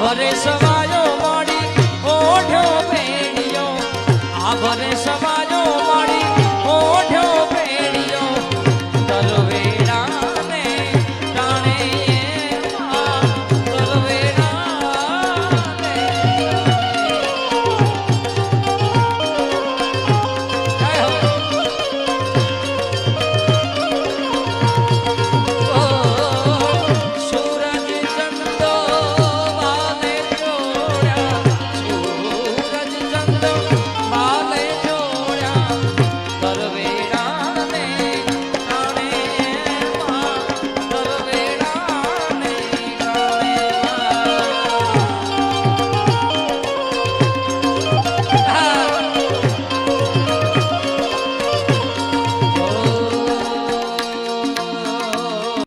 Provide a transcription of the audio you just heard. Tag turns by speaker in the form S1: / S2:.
S1: ભરે સવાયો મોડી ઓઢો પેણ્યો આ ભરે 登场